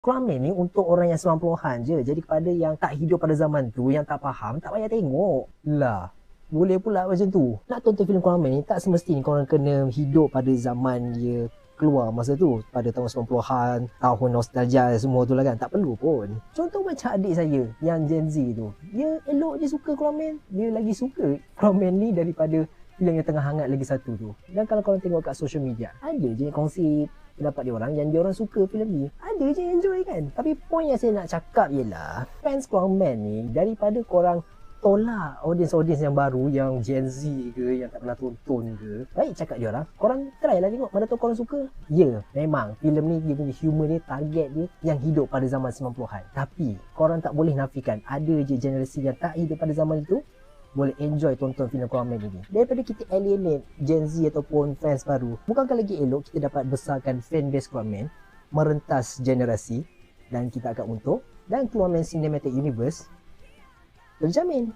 Aquaman ni untuk orang yang 90-an je. Jadi kepada yang tak hidup pada zaman tu, yang tak faham, tak payah tengok. Lah, boleh pula macam tu. Nak tonton filem Aquaman ni, tak semestinya korang kena hidup pada zaman dia keluar masa tu. Pada tahun 90-an, tahun nostalgia semua tu lah kan. Tak perlu pun. Contoh macam adik saya yang Gen Z tu. Dia elok je suka Aquaman. Dia lagi suka Aquaman ni daripada filem yang tengah hangat lagi satu tu. Dan kalau korang tengok kat social media, ada je kongsi pendapat dia orang yang dia orang suka filem ni. Ada je enjoy kan. Tapi point yang saya nak cakap ialah fans Aquaman ni daripada korang tolak audiens-audiens yang baru yang Gen Z ke yang tak pernah tonton ke baik cakap dia orang korang try lah tengok mana tahu korang suka ya memang filem ni dia punya humor ni target dia yang hidup pada zaman 90-an tapi korang tak boleh nafikan ada je generasi yang tak hidup pada zaman itu boleh enjoy tonton filem Aquaman ini. Daripada kita alienate Gen Z ataupun fans baru, bukankah lagi elok kita dapat besarkan fanbase Aquaman, merentas generasi dan kita akan untung dan Aquaman Cinematic Universe terjamin.